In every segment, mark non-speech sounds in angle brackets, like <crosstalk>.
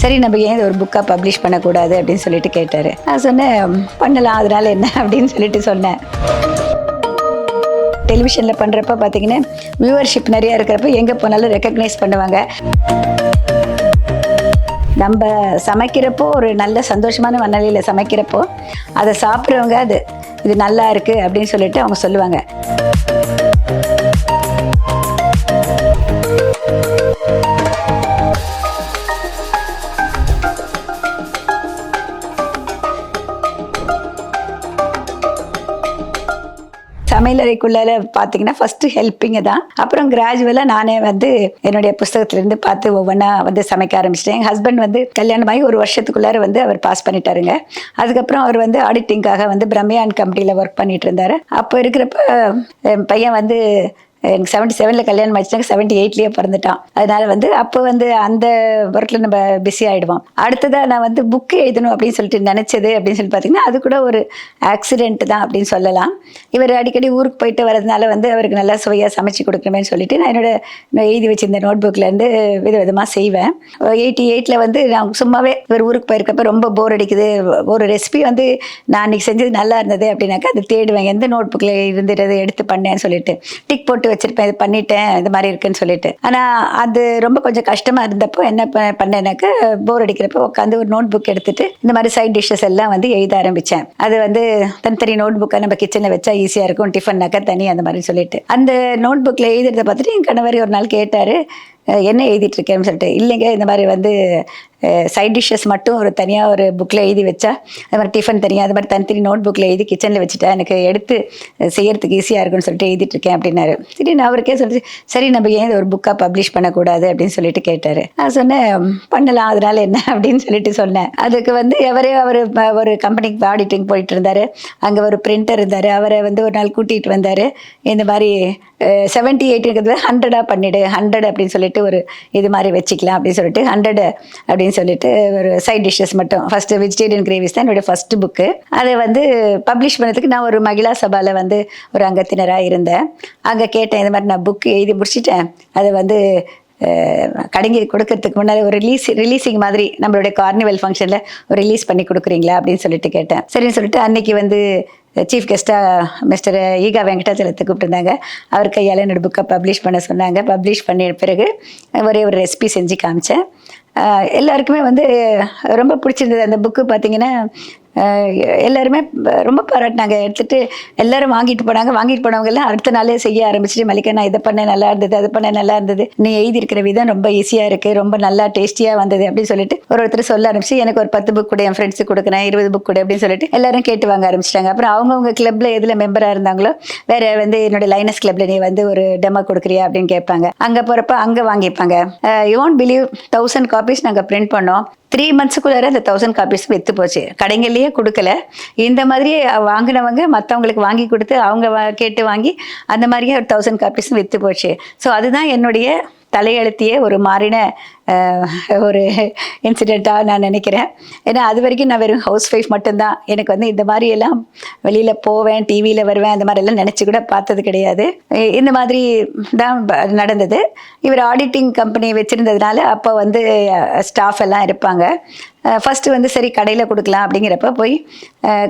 சரி நம்ம ஏன் இது ஒரு புக்காக பப்ளிஷ் பண்ணக்கூடாது அப்படின்னு சொல்லிட்டு கேட்டார். நான் சொன்னேன் பண்ணலாம் அதனால என்ன? <laughs> அப்படின்னு சொல்லிட்டு சொன்னேன். டெலிவிஷனில் பண்ணுறப்ப பார்த்தீங்கன்னா வியூவர்ஷிப் நிறையா இருக்கிறப்ப எங்கே போனாலும் ரெக்கக்னைஸ் பண்ணுவாங்க. நம்ம சமைக்கிறப்போ ஒரு நல்ல சந்தோஷமான மனநிலையில் சமைக்கிறப்போ அதை சாப்பிட்றவங்க அது இது நல்லா இருக்குது அப்படின்னு சொல்லிட்டு அவங்க சொல்லுவாங்க. சமையலறைக்குள்ளார பார்த்தீங்கன்னா ஃபஸ்ட்டு ஹெல்ப்பிங்க தான். அப்புறம் கிராஜுவலாக நானே வந்து என்னுடைய புஸ்தகத்துலேருந்து பார்த்து ஒவ்வொன்றா வந்து சமைக்க ஆரம்பிச்சிட்டேன். எங்கள் ஹஸ்பண்ட் வந்து கல்யாணமாகி ஒரு வருஷத்துக்குள்ளார வந்து அவர் பாஸ் பண்ணிட்டாருங்க. அதுக்கப்புறம் அவர் வந்து ஆடிட்டிங்காக வந்து பிரம்யான் கம்பெனியில் ஒர்க் பண்ணிட்டு இருந்தார். அப்போ இருக்கிறப்ப என் பையன் வந்து எனக்கு செவன்ட்டி செவனில் கல்யாணம் ஆச்சுனாக்க செவன்ட்டி எயிட்லேயே பிறந்துட்டான். அதனால வந்து அப்போ வந்து அந்த ஒர்க்கில் நம்ம பிஸி ஆகிடுவோம் அடுத்ததாக நான் வந்து புக்கு எழுதணும் அப்படின்னு சொல்லிட்டு நினச்சது அப்படின்னு சொல்லி பார்த்தீங்கன்னா அது கூட ஒரு ஆக்சிடென்ட் தான் அப்படின்னு சொல்லலாம். இவர் அடிக்கடி ஊருக்கு போயிட்டு வரதுனால வந்து அவருக்கு நல்லா சுவையாக சமைச்சு கொடுக்கணுமேன்னு சொல்லிட்டு நான் என்னோட எழுதி வச்சிருந்த நோட் புக்லேருந்து வித விதமாக செய்வேன். எயிட்டி எயிட்டில் வந்து நான் சும்மாவே இவர் ஊருக்கு போயிருக்கப்ப ரொம்ப போர் அடிக்குது. ஒரு ரெசிபி வந்து நான் அன்றைக்கி செஞ்சது நல்லா இருந்தது அப்படின்னாக்கா அது தேடுவேன். எந்த நோட் புக்கில் இருந்துட்டு எடுத்து பண்ணேன்னு சொல்லிட்டு. டிக் போட்டு வச்சிருப்பேன் இது பண்ணிட்டேன் இது மாதிரி இருக்குன்னு சொல்லிட்டு. ஆனால் அது ரொம்ப கொஞ்சம் கஷ்டமாக இருந்தப்போ என்ன ப- பண்ணேனாக்கா போர் அடிக்கிறப்போ உட்காந்து ஒரு நோட் புக் எடுத்துட்டு இந்த மாதிரி சைட் டிஷ்ஷஸ் எல்லாம் வந்து எழுத ஆரம்பித்தேன் அது வந்து தனித்தனி நோட் புக்கை நம்ம கிச்சனில் வச்சா ஈஸியாக இருக்கும் டிஃபன்னாக்கா தனி அந்த மாதிரி சொல்லிட்டு. அந்த நோட் புக்கில் எழுதுறத பார்த்துட்டு என் கணவர் ஒரு நாள் கேட்டார் என்ன எழுதிட்டுருக்கேன்னு சொல்லிட்டு. இல்லைங்க இந்த மாதிரி வந்து சைட் டிஷ்ஷஸ் மட்டும் ஒரு தனியாக ஒரு புக்கில் எழுதி வச்சா அது மாதிரி டிஃபன் தனியாக அது மாதிரி தனித்தனி நோட் புக்கில் எழுதி கிச்சனில் வச்சுட்டா எனக்கு எடுத்து செய்கிறதுக்கு செய்யறதுக்கு ஈஸியாக இருக்கும்னு சொல்லிட்டு எழுதிட்டுருக்கேன் அப்படின்னாரு. சரி நான் அவருக்கே சொல்லி சரி நம்ம ஏன் ஒரு புக்காக பப்ளிஷ் பண்ணக்கூடாது? அப்படின்னு சொல்லிட்டு கேட்டார். நான் சொன்னேன் பண்ணலாம். அதனால என்ன? <laughs> அப்படின்னு சொல்லிட்டு சொன்னேன். அதுக்கு வந்து எவரே அவர் ஒரு கம்பெனிக்கு ஆடிட்டிங் போயிட்டு இருந்தார். அங்கே ஒரு பிரிண்டர் இருந்தார். அவரை வந்து ஒரு நாள் கூட்டிகிட்டு வந்தார். இந்த மாதிரி செவன்ட்டி எயிட்டுங்கிறது ஹண்ட்ரடாக பண்ணிவிடு ஹண்ட்ரட் அப்படின்னு சொல்லிட்டு ஒரு இது மாதிரி வச்சுக்கலாம் அப்படின்னு சொல்லிட்டு ஹண்ட்ரட் அப்படின்னு சொல்லிட்டு ஒரு சைட் டிஷ்ஷஸ் மட்டும். ஃபஸ்ட்டு வெஜிடேரியன் கிரேவிஸ் தான் என்னுடைய ஃபஸ்ட்டு புக்கு அதை வந்து பப்ளிஷ் பண்ணதுக்கு நான் ஒரு மகிழா சபாவில் வந்து ஒரு அங்கத்தினராக இருந்தேன். அங்கே கேட்டேன் இது மாதிரி நான் புக்கு எழுதி முடிச்சிட்டேன். அதை வந்து கடைங்க கொடுக்கறதுக்கு முன்னாடி ஒரு ரிலீஸ் ரிலீஸிங் மாதிரி நம்மளுடைய கார்னிவல் ஃபங்க்ஷனில் ஒரு ரிலீஸ் பண்ணி கொடுக்குறீங்களா? அப்படின்னு சொல்லிட்டு கேட்டேன். சரின்னு சொல்லிட்டு அன்னைக்கு வந்து சீஃப் கெஸ்ட்டாக மிஸ்டர் ஈகா வெங்கடாச்சலத்தை கூப்பிட்டுருந்தாங்க. அவர் கையால் என்னோடய புக்கை பப்ளிஷ் பண்ண சொன்னாங்க. பப்ளிஷ் பண்ணிய பிறகு ஒரே ஒரு ரெசிபி செஞ்சு காமிச்சேன். எல்லாருக்குமே வந்து ரொம்ப பிடிச்சிருந்தது அந்த புக்கு பார்த்தீங்கன்னா எல்லாருமே ரொம்ப பாராட்டினாங்க. எடுத்துட்டு எல்லாரும் வாங்கிட்டு போனாங்க. வாங்கிட்டு போனவங்க எல்லாம் அடுத்த நாளே செய்ய ஆரம்பிச்சுட்டு மல்லிகா நான் இதை பண்ணேன் நல்லா இருந்தது அதை பண்ணேன் நல்லா இருந்தது. நீ எழுதியிருக்கிற விதம் ரொம்ப ஈஸியாக இருக்குது ரொம்ப நல்லா டேஸ்டியாக வந்தது அப்படின்னு சொல்லிட்டு ஒரு ஒருத்தர் சொல்ல ஆரம்பிச்சு எனக்கு ஒரு பத்து புக் கூட என் ஃப்ரெண்ட்ஸுக்கு கொடுக்குறேன் இருபது புக் கூட அப்படின்னு சொல்லிட்டு எல்லாரும் கேட்டு வாங்க ஆரம்பிச்சிட்டாங்க. அப்புறம் அவங்கவுங்க கிளப்பில் எதில் மெம்பராக இருந்தாங்களோ வேற வந்து என்னோட லைனஸ் கிளப்ல நீ வந்து ஒரு டெமோ கொடுக்குறியா அப்படின்னு கேட்பாங்க. அங்கே போகிறப்ப அங்கே வாங்கிப்பாங்க. You won't believe thousand copies நாங்கள் பிரிண்ட் பண்ணோம். த்ரீ மந்த்ஸுக்குள்ளார அந்த தௌசண்ட் காப்பீஸ் விற்று போச்சு. கடைங்கள்லேயே கொடுக்கல. இந்த மாதிரி வாங்கினவங்க மற்றவங்களுக்கு வாங்கி கொடுத்து அவங்க கேட்டு வாங்கி அந்த மாதிரியே ஒரு தௌசண்ட் காப்பீஸும் விற்று போச்சு. ஸோ அதுதான் என்னுடைய தலையெழுத்தியே ஒரு மாறின ஒரு இன்சிடெண்ட்டாக நான் நினைக்கிறேன். ஏன்னா அது வரைக்கும் நான் வெறும் ஹவுஸ் ஒய்ஃப் மட்டும்தான். எனக்கு வந்து இந்த மாதிரி எல்லாம் வெளியில் போவேன் டிவியில் வருவேன் அந்த மாதிரி எல்லாம் நினச்சி கூட பார்த்தது கிடையாது. இந்த மாதிரி தான் நடந்தது. இவர் ஆடிட்டிங் கம்பெனி வச்சுருந்ததுனால அப்போ வந்து ஸ்டாஃப் எல்லாம் இருப்பாங்க. ஃபஸ்ட்டு வந்து சரி கடையில் கொடுக்கலாம் அப்படிங்கிறப்ப போய்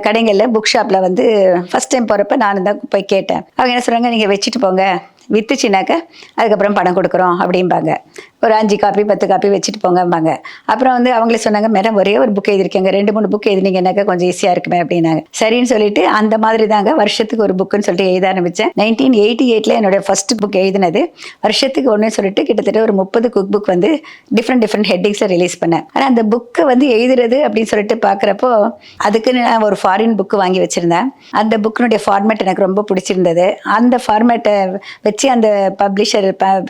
கடைங்களில் கடைகளில் புக் ஷாப்பில் வந்து ஃபஸ்ட் டைம் போகிறப்ப நானும் தான் போய் கேட்டேன். அவங்க என்ன சொல்கிறாங்க நீங்கள் வச்சுட்டு போங்க. வித்துச்சுனாக்க அதுக்கப்புறம் பணம் கொடுக்குறோம் அப்படிம்பாங்க. ஒரு அஞ்சு காப்பி பத்து காப்பி வச்சுட்டு போங்கம்பாங்க. அப்புறம் வந்து அவங்களே சொன்னாங்க மேடம் ஒரே ஒரு புக் எழுதிருக்கேங்க ரெண்டு மூணு புக் எழுதினீங்கன்னாக்கா கொஞ்சம் ஈஸியாக இருக்குமே? அப்படின்னாங்க. சரின்னு சொல்லிட்டு அந்த மாதிரி தாங்க வருஷத்துக்கு ஒரு புக்குன்னு சொல்லிட்டு எழுத ஆரம்பித்தேன் நைன்டீன் எயிட்டி எயிட்டில் என்னோட ஃபஸ்ட் புக் எழுதினது. வருஷத்துக்கு ஒன்று சொல்லிட்டு கிட்டத்தட்ட ஒரு முப்பது குக் புக் வந்து டிஃப்ரெண்ட் டிஃப்ரெண்ட் ஹெட்டிங்ஸில் ரிலீஸ் பண்ணேன். ஆனால் அந்த புக்கை வந்து எழுதுறது அப்படின்னு சொல்லிட்டு பார்க்குறப்போ அதுக்கு நான் ஒரு ஃபாரின் புக்கு வாங்கி வச்சுருந்தேன். அந்த புக்கினுடைய ஃபார்மேட் எனக்கு ரொம்ப பிடிச்சிருந்தது. அந்த ஃபார்மேட்டை வச்சு அந்த பப்ளிஷர்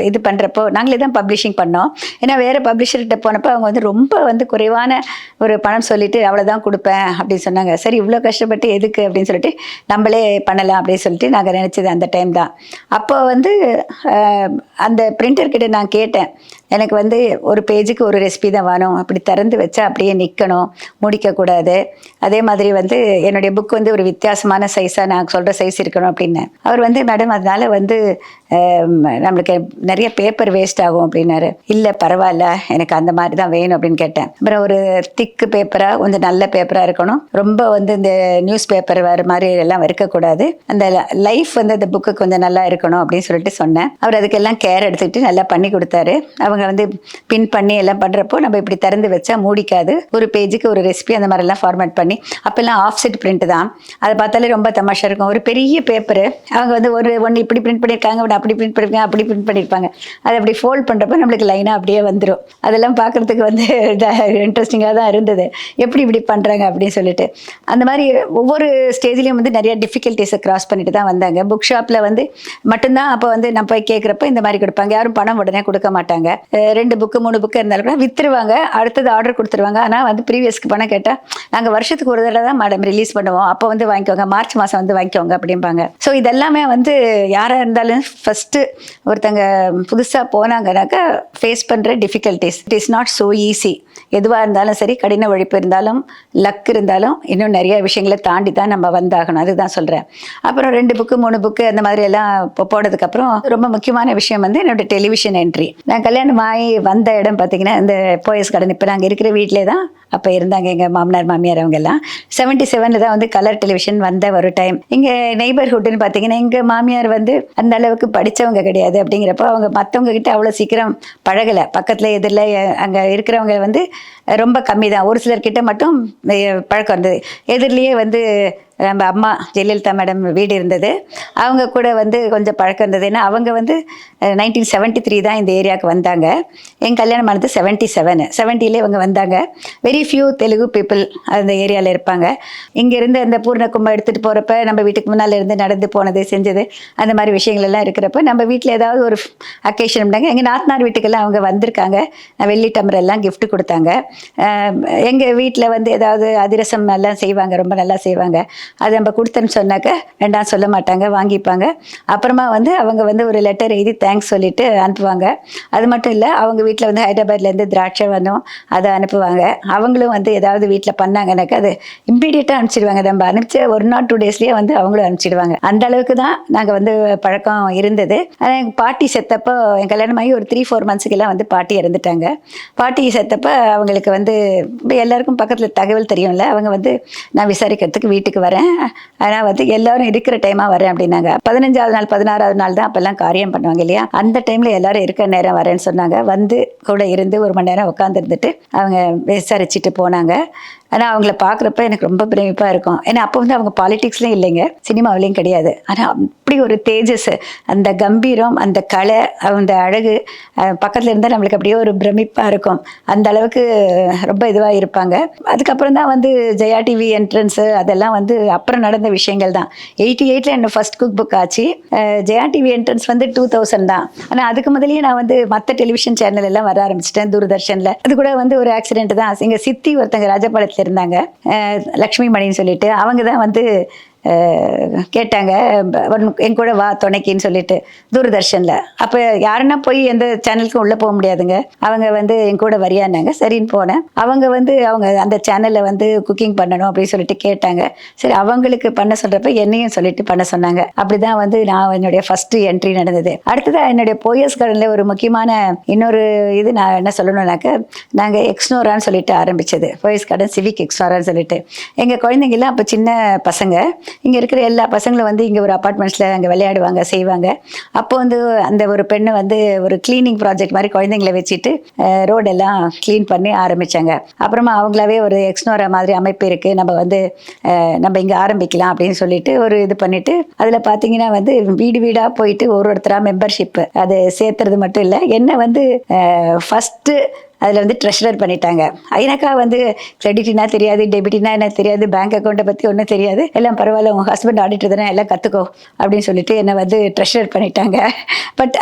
இது பண்ணுறப்போ நாங்களே தான் பப்ளிஷிங் பண்ணோம். ஏன்னா வேறு பப்ளிஷர்கிட்ட போனப்போ அவங்க வந்து ரொம்ப வந்து குறைவான ஒரு பணம் சொல்லிட்டு அவ்வளோதான் கொடுப்பேன் அப்படின்னு சொன்னாங்க. சரி இவ்வளோ கஷ்டப்பட்டு எதுக்கு? அப்படின்னு சொல்லிட்டு நம்மளே பண்ணலாம் அப்படின்னு சொல்லிட்டு நாங்கள் நினச்சது அந்த டைம் தான். அப்போ வந்து அந்த பிரிண்டர்கிட்ட நான் கேட்டேன். எனக்கு வந்து ஒரு பேஜுக்கு ஒரு ரெசிபி தான் வேணும். அப்படி திறந்து வச்சா அப்படியே நிற்கணும் முடிக்கக்கூடாது. அதே மாதிரி வந்து என்னுடைய புக் வந்து ஒரு வித்தியாசமான சைஸாக நான் சொல்கிற சைஸ் இருக்கணும் அப்படின்னு. அவர் வந்து மேடம் அதனால் வந்து நம்மளுக்கு நிறைய பேப்பர் வேஸ்ட் ஆகும் அப்படின்னாரு. இல்லை பரவாயில்ல. எனக்கு அந்த மாதிரி தான் வேணும் அப்படின்னு கேட்டேன். அப்புறம் ஒரு திக்கு பேப்பராக கொஞ்சம் நல்ல பேப்பராக இருக்கணும். ரொம்ப வந்து இந்த நியூஸ் பேப்பர் வேறு மாதிரி எல்லாம் இருக்கக்கூடாது. அந்த லைஃப் வந்து அந்த புக்கு கொஞ்சம் நல்லா இருக்கணும் அப்படின்னு சொல்லிட்டு சொன்னேன். அவர் அதுக்கெல்லாம் கேர் எடுத்துக்கிட்டு நல்லா பண்ணி கொடுத்தாரு. அவங்க வந்து பின் பண்ணி எல்லாம் பண்ணுறப்போ நம்ம இப்படி திறந்து வச்சா மூடிக்காது. ஒரு பேஜுக்கு ஒரு ரெசிபி அந்த மாதிரிலாம் ஃபார்மேட் பண்ணி அப்போல்லாம் ஆஃப் செட் பிரிண்ட் தான். அதை பார்த்தாலே ரொம்ப தமாஷா இருக்கும். ஒரு பெரிய பேப்பர் அவங்க வந்து ஒரு ஒன்று இப்படி பிரிண்ட் பண்ணியிருக்காங்க ஒன்று அப்படி பிரிண்ட் பண்ணியிருக்காங்க அப்படி பிரிண்ட் பண்ணியிருப்பாங்க அதை அப்படி ஃபோல்ட் பண்ணுறப்ப நம்மளுக்கு லைனாக அப்படியே வந்துடும் அதெல்லாம் பார்க்குறதுக்கு வந்து இன்ட்ரெஸ்டிங்காக தான் இருந்தது. எப்படி இப்படி பண்ணுறாங்க அப்படின்னு சொல்லிட்டு. அந்த மாதிரி ஒவ்வொரு ஸ்டேஜ்லேயும் வந்து நிறைய டிஃபிகல்ட்டிஸை கிராஸ் பண்ணிட்டு தான் வந்தாங்க. புக் ஷாப்பில் வந்து மட்டும்தான் அப்போ வந்து நம்ம போய் கேட்குறப்ப இந்த மாதிரி கொடுப்பாங்க. யாரும் பணம் உடனே கொடுக்க மாட்டாங்க. ரெண்டு புக்கு மூணு புக்கு இருந்தாலும் கூட வித்துருவாங்க. அடுத்தது ஆர்டர் கொடுத்துருவாங்க. ஆனால் வந்து ப்ரீவியஸ்க்கு பணம் கேட்டால் நாங்கள் வருஷத்துக்கு ஒரு தடவை தான் மேடம் ரிலீஸ் பண்ணுவோம். அப்போ வந்து வாங்கிக்கோங்க. மார்ச் மாதம் வந்து வாங்கிக்கோங்க அப்படிம்பாங்க. ஸோ இதெல்லாமே வந்து யாராக இருந்தாலும் ஃபஸ்ட்டு ஒருத்தங்க புதுசாக போனாங்கனாக்கா ஃபேஸ் பண்ணுற difficulties it is not so easy எதுவாக இருந்தாலும் சரி கடின உழைப்பு இருந்தாலும் லக் இருந்தாலும் இன்னும் நிறைய விஷயங்களை தாண்டி தான் நம்ம வந்தாகணும். அதுதான் சொல்கிறேன் அப்புறம் ரெண்டு புக்கு மூணு புக்கு அந்த மாதிரி எல்லாம் போனதுக்கப்புறம் ரொம்ப முக்கியமான விஷயம் வந்து என்னோட டெலிவிஷன் என்ட்ரி நான் கல்யாணம் ஆகி வந்த இடம் பார்த்தீங்கன்னா இந்த போயஸ் கடன் இப்போ நாங்கள் இருக்கிற வீட்டிலே தான் அப்போ இருந்தாங்க எங்கள் மாமனார் மாமியார் அவங்க எல்லாம் செவன்ட்டி செவனில் தான் வந்து கலர் டெலிவிஷன் வந்த ஒரு டைம் இங்கே நெய்பர்ஹுட்னு பார்த்தீங்கன்னா எங்கள் மாமியார் வந்து அந்த அளவுக்கு படித்தவங்க கிடையாது அப்படிங்கிறப்போ அவங்க மற்றவங்க கிட்ட அவ்வளோ சீக்கிரம் பழகலை. பக்கத்தில் எதிரில் அங்கே இருக்கிறவங்க வந்து ரொம்ப கம்மி தான் ஒரு சிலர்கிட்ட மட்டும் பழக்கம் இருந்தது. எதிரிலேயே வந்து நம்ம அம்மா ஜெயலலிதா மேடம் வீடு இருந்தது. அவங்க கூட வந்து கொஞ்சம் பழக்கம் இருந்தது. ஏன்னா அவங்க வந்து நைன்டீன் செவன்ட்டி த்ரீ தான் இந்த ஏரியாவுக்கு வந்தாங்க. என் கல்யாணம் ஆனது செவன்ட்டி செவனு செவன்ட்டிலே இவங்க வந்தாங்க. வெரி ஃபியூ தெலுங்கு பீப்புள் அந்த ஏரியாவில் இருப்பாங்க. இங்கேருந்து அந்த பூர்ணக்கும்பம் எடுத்துகிட்டு போகிறப்ப நம்ம வீட்டுக்கு முன்னால் இருந்து நடந்து போனது செஞ்சது அந்த மாதிரி விஷயங்கள் எல்லாம் இருக்கிறப்ப நம்ம வீட்டில் ஏதாவது ஒரு அக்கேஷன் இருந்தாங்க எங்கள் நாத்தனார் வீட்டுக்கெல்லாம் அவங்க வந்திருக்காங்க. வெள்ளி டம்ளர் எல்லாம் கொடுத்தாங்க. எங்கள் வீட்டில் வந்து ஏதாவது அதிரசம் எல்லாம் செய்வாங்க. ரொம்ப நல்லா செய்வாங்க. அது நம்ம கொடுத்தேன்னு சொன்னாக்க வேண்டாம் சொல்ல மாட்டாங்க வாங்கிப்பாங்க. அப்புறமா வந்து அவங்க வந்து ஒரு லெட்டர் எழுதி தேங்க்ஸ் சொல்லிட்டு அனுப்புவாங்க. அது மட்டும் இல்லை அவங்க வீட்டில் வந்து ஹைதராபாத்லேருந்து திராட்சை வந்தோம் அதை அனுப்புவாங்க. அவங்களும் வந்து ஏதாவது வீட்டில் பண்ணாங்கனாக்கா அது இம்மிடியட்டாக அனுப்பிச்சிடுவாங்க. நம்ம அனுப்பிச்ச ஒரு நாள் டூ டேஸ்லேயே வந்து அவங்களும் அனுப்பிச்சிடுவாங்க. அந்த அளவுக்கு தான் நாங்கள் வந்து பழக்கம் இருந்தது. ஆனால் எங்கள் பாட்டி செத்தப்போ என் கல்யாணம் ஆகி ஒரு த்ரீ ஃபோர் மந்த்ஸுக்கெல்லாம் வந்து பாட்டி இறந்துட்டாங்க. பாட்டி செத்தப்போ அவங்களுக்கு வந்து எல்லாருக்கும் பக்கத்தில் தகவல் தெரியும்ல அவங்க வந்து நான் விசாரிக்கிறதுக்கு வீட்டுக்கு வரேன் ஆனால் வந்து எல்லாரும் இருக்கிற டைமாக வரேன் அப்படின்னாங்க. பதினஞ்சாவது நாள் பதினாறாவது நாள் தான் அப்போல்லாம் காரியம் பண்ணுவாங்க இல்லையா? அந்த டைமில் எல்லாரும் இருக்கிற நேரம் வரேன்னு சொன்னாங்க. வந்து கூட இருந்து ஒரு மணி நேரம் உட்காந்துருந்துட்டு அவங்க விசாரிச்சுட்டு போனாங்க. ஆனால் அவங்கள பார்க்குறப்ப எனக்கு ரொம்ப பிரமிப்பாக இருக்கும். ஏன்னா அப்போ வந்து அவங்க பாலிடிக்ஸ்லையும் இல்லைங்க. சினிமாவிலையும் கிடையாது. ஆனால் அப்படி ஒரு தேஜஸ் அந்த கம்பீரம் அந்த கலை அந்த அழகு பக்கத்தில் இருந்தால் நம்மளுக்கு அப்படியே ஒரு பிரமிப்பாக இருக்கும். அந்த அளவுக்கு ரொம்ப இதுவாக இருப்பாங்க. அதுக்கப்புறம் தான் வந்து ஜெயா டிவி என்ட்ரன்ஸு அதெல்லாம் வந்து அப்புறம் நடந்த விஷயங்கள் தான். எயிட்டி எயிட்டில் என்ன ஃபஸ்ட் குக் புக் ஆச்சு ஜெயா டிவி என்ட்ரன்ஸ் வந்து டூ தௌசண்ட் தான். ஆனால் அதுக்கு முதலேயே நான் வந்து மற்ற டெலிவிஷன் சேனல் எல்லாம் வர ஆரம்பிச்சிட்டேன் தூர்தர்ஷனில். அது கூட வந்து ஒரு ஆக்சிடென்ட் தான். எங்கள் சித்தி ஒருத்தங்க ராஜபாளையத்தில் இருந்தாங்க லக்ஷ்மி மணின்னு சொல்லிட்டு. அவங்க தான் வந்து கேட்டாங்க. என் கூட வா துணைக்கின்னு சொல்லிட்டு தூர்தர்ஷனில். அப்போ யாருன்னா போய் எந்த சேனலுக்கும் உள்ளே போக முடியாதுங்க. அவங்க வந்து என் கூட வரியானாங்க. சரின்னு போனேன். அவங்க வந்து அவங்க அந்த சேனலில் வந்து குக்கிங் பண்ணணும் அப்படின்னு சொல்லிட்டு கேட்டாங்க. சரி அவங்களுக்கு பண்ண சொல்கிறப்ப என்னையும் சொல்லிட்டு பண்ண சொன்னாங்க. அப்படிதான் வந்து நான் என்னுடைய ஃபஸ்ட்டு என்ட்ரி நடந்தது. அடுத்ததாக என்னுடைய போயஸ் கடனில் ஒரு முக்கியமான இன்னொரு இது நான் என்ன சொல்லணும்னாக்க நாங்கள் எக்ஸ்னோரான்னு சொல்லிட்டு ஆரம்பிச்சது. போயஸ் கடன் சிவிக் எக்ஸ்னோரான்னு சொல்லிட்டு. எங்கள் குழந்தைங்கெல்லாம் அப்போ சின்ன பசங்க. இங்கே இருக்கிற எல்லா பசங்களும் வந்து இங்கே ஒரு அப்பார்ட்மெண்ட்ஸில் அங்கே விளையாடுவாங்க செய்வாங்க. அப்போ வந்து அந்த ஒரு பெண்ணை வந்து ஒரு க்ளீனிங் ப்ராஜெக்ட் மாதிரி குழந்தைங்களை வச்சுட்டு ரோடெல்லாம் க்ளீன் பண்ணி ஆரம்பித்தாங்க அப்புறமா அவங்களாவே ஒரு எக்ஸ்னோரா மாதிரி அமைப்பு இருக்குது நம்ம வந்து நம்ம இங்கே ஆரம்பிக்கலாம் அப்படின்னு சொல்லிட்டு ஒரு இது பண்ணிவிட்டு அதில் பார்த்தீங்கன்னா வந்து வீடு வீடாக போயிட்டு ஒரு ஒருத்தராக மெம்பர்ஷிப் அது சேர்த்துறது மட்டும் இல்லை. என்ன வந்து ஃபஸ்ட்டு அதில் வந்து ட்ரெஷரர் பண்ணிட்டாங்க. எனக்கா வந்து கிரெடிட்னா தெரியாது டெபிட்னா என்ன தெரியாது பேங்க் அக்கௌண்ட்டை பற்றி ஒன்றும் தெரியாது. எல்லாம் பரவாயில்ல உங்கள் ஹஸ்பண்ட் ஆடிட்டர் தானே எல்லாம் கற்றுக்கோ அப்படின்னு சொல்லிட்டு என்னை வந்து ட்ரெஷரர் பண்ணிட்டாங்க. பட்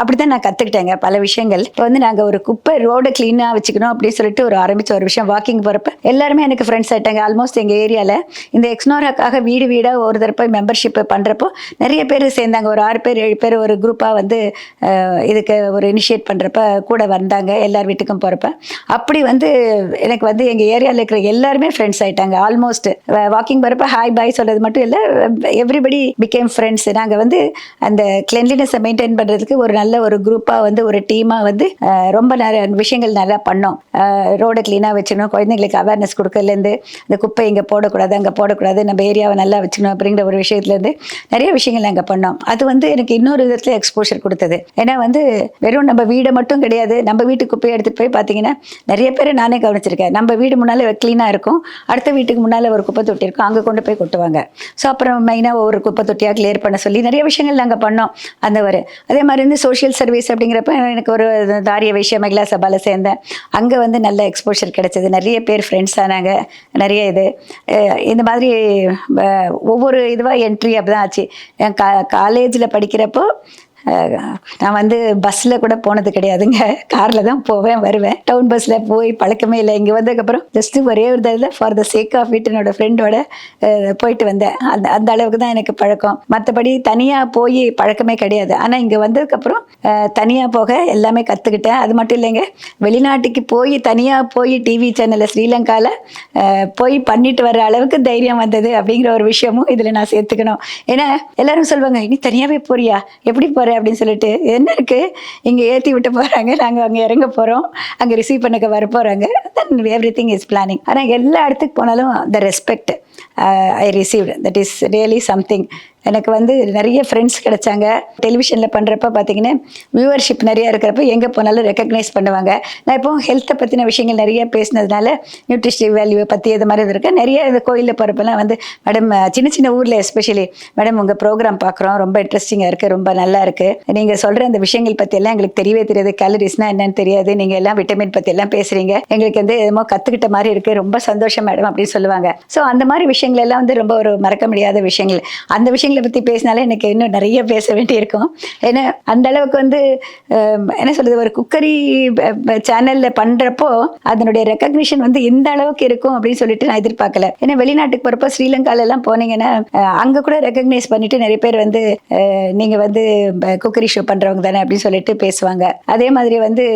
அப்படி தான் நான் கற்றுக்கிட்டேங்க பல விஷயங்கள். இப்போ வந்து நாங்கள் ஒரு குப்பை ரோடை க்ளீனாக வச்சுக்கணும் அப்படின்னு சொல்லிட்டு ஒரு ஆரம்பித்த ஒரு விஷயம் வாக்கிங் போகிறப்ப எல்லாருமே எனக்கு ஃப்ரெண்ட்ஸ் ஆகிட்டாங்க ஆல்மோஸ்ட் எங்கள் ஏரியாவில் இந்த எக்ஸ்னோராக்காக வீடு வீடாக ஒரு தடவை மெம்பர்ஷிப் பண்ணுறப்போ நிறைய பேர் சேர்ந்தாங்க. ஒரு ஆறு பேர் ஏழு பேர் ஒரு குரூப்பாக வந்து இதுக்கு ஒரு இனிஷியேட் பண்ணுறப்ப கூட வந்தாங்க. எல்லார் வீட்டுக்கும் போகிறப்ப அப்படி வந்து எனக்கு வந்து எங்கள் ஏரியாவில் இருக்கிற எல்லாருமே ஃப்ரெண்ட்ஸ் ஆகிட்டாங்க ஆல்மோஸ்ட் வாக்கிங் போகிறப்ப ஹாய் பாய் சொல்கிறது மட்டும் இல்லை எவ்ரிபடி பிகேம் ஃப்ரெண்ட்ஸ் நாங்கள் வந்து அந்த கிளென்லினஸை மெயின்டைன் பண்ணுறதுக்கு ஒரு நல்ல ஒரு குரூப்பாக வந்து ஒரு டீமாக வந்து ரொம்ப நிறைய விஷயங்கள் நல்லா பண்ணோம். ரோடை க்ளீனாக வச்சுக்கணும். குழந்தைங்களுக்கு அவேர்னஸ் கொடுக்கறதுலேருந்து அந்த குப்பை இங்கே போடக்கூடாது அங்கே போடக்கூடாது நம்ம ஏரியாவை நல்லா வச்சுக்கணும் அப்படிங்கிற ஒரு விஷயத்துலேருந்து நிறைய விஷயங்கள் நாங்கள் பண்ணோம். அது வந்து எனக்கு இன்னொரு விதத்தில் எக்ஸ்போஷர் கொடுத்தது. ஏன்னா வந்து வெறும் நம்ம வீடை மட்டும் கிடையாது நம்ம வீட்டு குப்பையை எடுத்துகிட்டு போய் பார்த்தீங்கன்னா நிறைய பேர் நானே கவனிச்சிருக்கேன். நம்ம வீடு முன்னால் க்ளீனாக இருக்கும். அடுத்த வீட்டுக்கு முன்னால் ஒரு குப்பை தொட்டி இருக்கும். அங்கே கொண்டு போய் கொட்டுவாங்க. ஸோ அப்புறம் மெயினாக ஒரு குப்பை தொட்டியாக கிளியர் பண்ண சொல்லி நிறைய விஷயங்கள் நாங்கள் பண்ணோம். அந்த ஒரு அதே மாதிரி வந்து சோஷியல் சர்வீஸ் அப்படிங்கிறப்ப எனக்கு ஒரு தாரிய விஷயம் மகிழா சபாவில் சேர்ந்தேன். அங்கே வந்து நல்ல எக்ஸ்போஷர் கிடைச்சது. நிறைய பேர் ஃப்ரெண்ட்ஸ் ஆனாங்க. நிறைய இது. இந்த மாதிரி ஒவ்வொரு இதுவாக என்ட்ரி அப்படி தான் ஆச்சு. என் கா காலேஜில் படிக்கிறப்போ நான் வந்து பஸ்ஸில் கூட போனது கிடையாதுங்க. காரில் தான் போவேன் வருவேன். டவுன் பஸ்ஸில் போய் பழக்கமே இல்லை. இங்கே வந்ததுக்கப்புறம் ஜஸ்ட்டு ஒரே ஒரு தடவை for the sake of it என்னோட ஃப்ரெண்டோட போயிட்டு வந்தேன். அந்த அந்த அளவுக்கு தான் எனக்கு பழக்கம். மற்றபடி தனியாக போய் பழக்கமே கிடையாது. ஆனால் இங்கே வந்ததுக்கப்புறம் தனியாக போக எல்லாமே கற்றுக்கிட்டேன் அது மட்டும் இல்லைங்க வெளிநாட்டுக்கு போய் தனியாக போய் டிவி சேனலில் ஸ்ரீலங்காவில் போய் பண்ணிட்டு வர அளவுக்கு தைரியம் வந்தது அப்படிங்கிற ஒரு விஷயமும் இதில் நான் சேர்த்துக்கணும். ஏன்னா எல்லாரும் சொல்லுவாங்க நீ தனியாகவே போறியா? எப்படி போகிற போற அப்படின்னு சொல்லிட்டு என்ன இருக்கு? இங்கே ஏற்றி விட்டு போகிறாங்க நாங்கள் அங்கே இறங்க போகிறோம் அங்கே ரிசீவ் பண்ணுக்க வர போகிறாங்க then everything is planning ஆனால் எல்லா இடத்துக்கு போனாலும் the respect I received that is really something எனக்கு வந்து நிறைய ஃப்ரெண்ட்ஸ் கிடைச்சாங்க. டெலிவிஷனில் பண்ணுறப்ப பார்த்தீங்கன்னா வியூவர்ஷிப் நிறையா இருக்கிறப்ப எங்கே போனாலும் ரெக்கக்னைஸ் பண்ணுவாங்க. நான் இப்போ ஹெல்த்தை பற்றின விஷயங்கள் நிறைய பேசினதுனால நியூட்ரிஷன் வேல்யூவை பற்றி இது மாதிரி இது நிறைய இந்த கோயிலில் போகிறப்பெல்லாம் வந்து மேடம் சின்ன சின்ன ஊரில் எஸ்பெஷலி மேடம் உங்கள் ப்ரோக்ராம் பார்க்குறோம் ரொம்ப இன்ட்ரெஸ்டிங்காக இருக்குது ரொம்ப நல்லா இருக்குது நீங்கள் சொல்கிற அந்த விஷயங்கள் பற்றியெல்லாம் எங்களுக்கு தெரியவே தெரியாது. கேலரிஸ்னால் என்னன்னு தெரியாது. நீங்கள் எல்லாம் விட்டமின் பற்றியெல்லாம் பேசுகிறீங்க எங்களுக்கு வந்து எதுமோ கற்றுக்கிட்ட மாதிரி இருக்குது ரொம்ப சந்தோஷம் மேடம் அப்படின்னு சொல்லுவாங்க. ஸோ அந்த மாதிரி விஷயங்கள் எல்லாம் வந்து ரொம்ப ஒரு மறக்க முடியாத விஷயங்கள். அந்த விஷயங்களை பற்றி பேசினாலே எனக்கு இன்னும் நிறைய பேச வேண்டியிருக்கும். ஏன்னா அந்த அளவுக்கு வந்து என்ன சொல்கிறது ஒரு குக்கரி சேனலில் பண்ணுறப்போ அதனுடைய ரெக்கக்னிஷன் வந்து இந்த அளவுக்கு இருக்கும் அப்படின்னு சொல்லிட்டு நான் எதிர்பார்க்கல. ஏன்னா வெளிநாட்டுக்கு போகிறப்போ ஸ்ரீலங்காலெல்லாம் போனீங்கன்னா அங்கே கூட ரெக்கக்னைஸ் பண்ணிட்டு நிறைய பேர் வந்து நீங்கள் வந்து குக்கரி ஷோ பண்றவங்க தானே அப்படின்னு சொல்லிட்டு பேசுவாங்க. அதே மாதிரி வந்து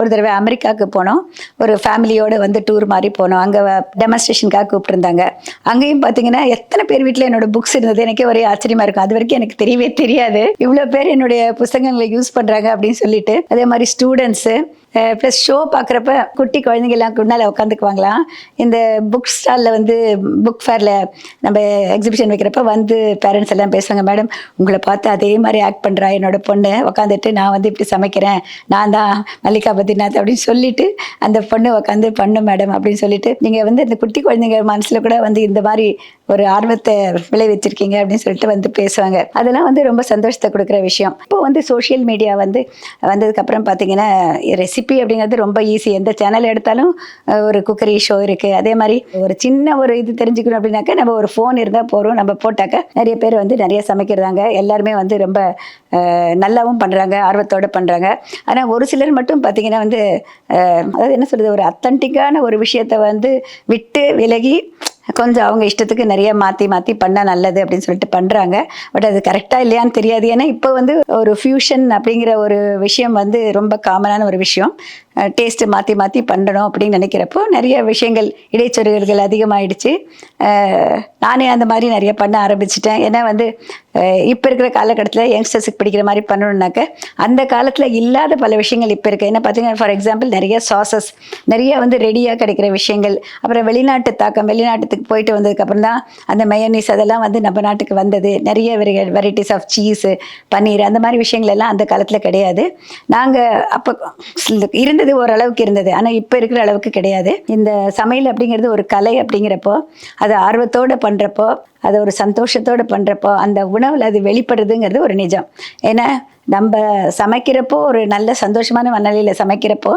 ஒரு தடவை அமெரிக்காவுக்கு போனோம். ஒரு ஃபேமிலியோடு வந்து டூர் மாதிரி போனோம். அங்கே டெமான்ஸ்ட்ரேஷனுக்காக கூப்பிட்டுருந்தாங்க. அங்கேயும் பார்த்தீங்கன்னா எத்தனை பேர் வீட்டில் என்னோட புக்ஸ் இருந்தது. எனக்கே ஒரே ஆச்சரியமா இருக்கும் அது வரைக்கும் எனக்கு தெரியவே தெரியாது. இவ்வளோ பேர் என்னுடைய புத்தகங்களை யூஸ் பண்ணுறாங்க அப்படின்னு சொல்லிட்டு. அதே மாதிரி ஸ்டூடெண்ட்ஸு ப்ளஸ் ஷோ பார்க்குறப்ப குட்டி குழந்தைங்க எல்லாம் முன்னால் உட்காந்துக்குவாங்களாம் இந்த புக் ஸ்டாலில் வந்து புக் ஃபேரில் நம்ம எக்ஸிபிஷன் வைக்கிறப்ப வந்து பேரண்ட்ஸ் எல்லாம் பேசுவாங்க மேடம் உங்களை பார்த்து அதே மாதிரி ஆக்ட் பண்ணுறா என்னோட பொண்ணு உட்காந்துட்டு நான் வந்து இப்படி சமைக்கிறேன். நான் தான் மல்லிகா பத்ரிநாத் அப்படின்னு சொல்லிட்டு அந்த பொண்ணு உட்காந்து பண்ணும் மேடம் அப்படின்னு சொல்லிட்டு. நீங்கள் வந்து இந்த குட்டி குழந்தைங்க மனசில் கூட வந்து இந்த மாதிரி ஒரு ஆர்வத்தை விளைவிச்சிருக்கீங்க அப்படின்னு சொல்லிட்டு வந்து பேசுவாங்க. அதெல்லாம் வந்து ரொம்ப சந்தோஷத்தை கொடுக்குற விஷயம். இப்போ வந்து சோஷியல் மீடியா வந்து வந்ததுக்கப்புறம் பார்த்தீங்கன்னா ரெசிபி அப்படிங்கிறது ரொம்ப ஈஸி எந்த சேனல் எடுத்தாலும் ஒரு குக்கரி ஷோ இருக்குது அதே மாதிரி ஒரு சின்ன ஒரு இது தெரிஞ்சுக்கணும் அப்படின்னாக்கா நம்ம ஒரு ஃபோன் இருந்தால் போகிறோம் நம்ம போட்டாக்கா நிறைய பேர் வந்து நிறைய சமைக்கிறாங்க. எல்லாருமே வந்து ரொம்ப நல்லாவும் பண்ணுறாங்க ஆர்வத்தோடு பண்ணுறாங்க ஆனால் ஒரு சிலர் மட்டும் பார்த்தீங்கன்னா வந்து அதாவது என்ன சொல்கிறது ஒரு அத்தன்டிக்கான ஒரு விஷயத்தை வந்து விட்டு விலகி கொஞ்சம் அவங்க இஷ்டத்துக்கு நிறைய மாற்றி மாற்றி பண்ணால் நல்லது அப்படின்னு சொல்லிட்டு பண்ணுறாங்க பட் அது கரெக்டாக இல்லையான்னு தெரியாது. ஏன்னா இப்போ வந்து ஒரு ஃபியூஷன் அப்படிங்கிற ஒரு விஷயம் வந்து ரொம்ப காமனான ஒரு விஷயம். டேஸ்ட்டு மாற்றி மாற்றி பண்ணணும் அப்படின்னு நினைக்கிறப்போ நிறைய விஷயங்கள் இடைச்சொருகள் அதிகமாகிடுச்சு நானே அந்த மாதிரி நிறைய பண்ண ஆரம்பிச்சிட்டேன். ஏன்னா வந்து இப்போ இருக்கிற காலகட்டத்தில் யங்ஸ்டர்ஸுக்கு பிடிக்கிற மாதிரி பண்ணணுன்னாக்க அந்த காலத்தில் இல்லாத பல விஷயங்கள் இப்போ இருக்குது என்ன பார்த்தீங்கன்னா ஃபார் எக்ஸாம்பிள் நிறைய சாசஸ் நிறைய வந்து ரெடியாக கிடைக்கிற விஷயங்கள். அப்புறம் வெளிநாட்டு தாக்கம் வெளிநாட்டுக்கு போயிட்டு வந்ததுக்கப்புறம் தான் அந்த மயனீஸ் அதெல்லாம் வந்து நம்ம நாட்டுக்கு வந்தது. நிறைய வெரைட்டிஸ் ஆஃப் சீஸு பன்னீர் அந்த மாதிரி விஷயங்கள் எல்லாம் அந்த காலத்தில் கிடையாது. நாங்கள் அப்போ இருந்த இருந்தது ஓரளவுக்கு இருந்தது. ஆனால் இப்போ இருக்கிற அளவுக்கு கிடையாது. இந்த சமையல் அப்படிங்கிறது ஒரு கலை அப்படிங்கிறப்போ அது ஆர்வத்தோடு பண்ணுறப்போ அதை ஒரு சந்தோஷத்தோடு பண்ணுறப்போ அந்த உணவில் அது வெளிப்படுறதுங்கிறது ஒரு நிஜம். ஏன்னா நம்ம சமைக்கிறப்போ ஒரு நல்ல சந்தோஷமான மனநிலையில் சமைக்கிறப்போ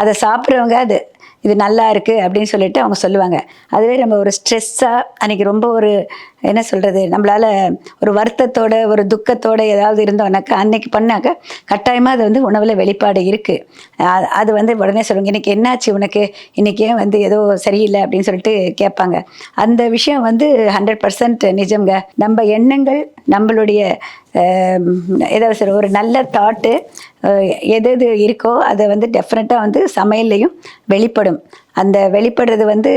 அதை சாப்பிட்றவங்க அது இது நல்லா இருக்குது அப்படின்னு சொல்லிட்டு அவங்க சொல்லுவாங்க. அதுவே நம்ம ஒரு ஸ்ட்ரெஸ்ஸாக அன்றைக்கி ரொம்ப ஒரு என்ன சொல்கிறது நம்மளால் ஒரு வருத்தத்தோட ஒரு துக்கத்தோட ஏதாவது இருந்தோம்னாக்கா அன்னைக்கு பண்ணாக்க கட்டாயமாக அது வந்து உணவில் வெளிப்பாடு இருக்குது அது வந்து உடனே சொல்லுவாங்க இன்றைக்கி என்னாச்சு உனக்கு? இன்றைக்கி ஏன் வந்து ஏதோ சரியில்லை? அப்படின்னு சொல்லிட்டு கேட்பாங்க. அந்த விஷயம் வந்து ஹண்ட்ரட் பர்சன்ட் நிஜம்ங்க. நம்ம எண்ணங்கள் நம்மளுடைய ஏதாவது சரி ஒரு நல்ல தாட்டு எது எது இருக்கோ அதை வந்து டெஃபினட்டாக வந்து சமையல்லையும் வெளிப்படும். அந்த வெளிப்படுறது வந்து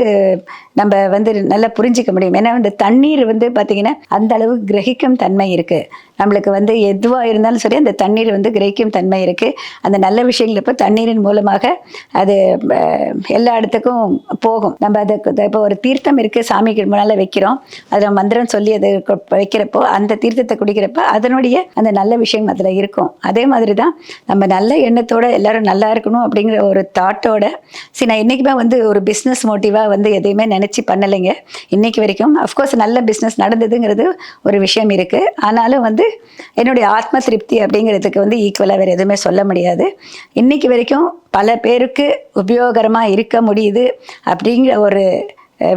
நம்ம வந்து நல்லா புரிஞ்சிக்க முடியும். ஏன்னா இந்த தண்ணீர் வந்து பார்த்திங்கன்னா அந்த அளவு கிரகிக்கும் தன்மை இருக்குது நம்மளுக்கு வந்து எதுவாக இருந்தாலும் சரி அந்த தண்ணீர் வந்து கிரகிக்கும் தன்மை இருக்குது அந்த நல்ல விஷயங்கள் இப்போ தண்ணீரின் மூலமாக அது எல்லா இடத்துக்கும் போகும். நம்ம அதுக்கு இப்போ ஒரு தீர்த்தம் இருக்குது சாமிக்கு முன்னால் வைக்கிறோம். அதில் மந்திரம் சொல்லி அது வைக்கிறப்போ அந்த தீர்த்தத்தை குடிக்கிறப்போ அதனுடைய அந்த நல்ல விஷயம் அதில் இருக்கும். அதே மாதிரி தான் நம்ம நல்ல எண்ணத்தோட எல்லாரும் நல்லா இருக்கணும் அப்படிங்கிற ஒரு தாட்டோட சரி நான் என்றைக்குமே வந்து ஒரு பிஸ்னஸ் மோட்டிவாக வந்து எதையுமே நினச்சி பண்ணலைங்க. இன்றைக்கி வரைக்கும் அஃப்கோர்ஸ் நல்ல பிஸ்னஸ் நடந்ததுங்கிறது ஒரு விஷயம் இருக்குது ஆனாலும் வந்து என்னுடைய ஆத்ம திருப்தி அப்படிங்கிறதுக்கு வந்து ஈக்குவலாக வேறு எதுவுமே சொல்ல முடியாது. இன்றைக்கி வரைக்கும் பல பேருக்கு உபயோகரமாக இருக்க முடியுது அப்படிங்கிற ஒரு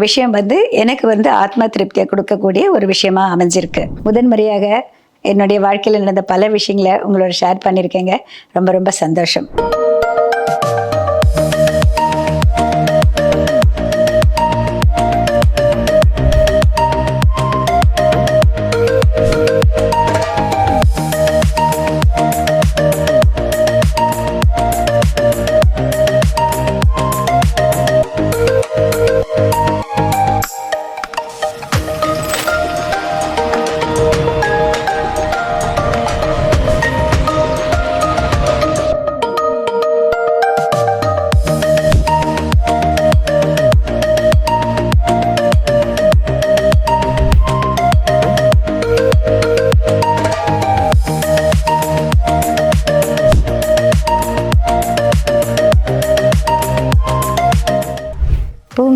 விஷயம் வந்து எனக்கு வந்து ஆத்ம திருப்தியை கொடுக்கக்கூடிய ஒரு விஷயமா அமைஞ்சிருக்கு. முதன்முறையாக என்னுடைய வாழ்க்கையில் நடந்த பல விஷயங்களை உங்களோட ஷேர் பண்ணியிருக்கேங்க. ரொம்ப ரொம்ப சந்தோஷம்.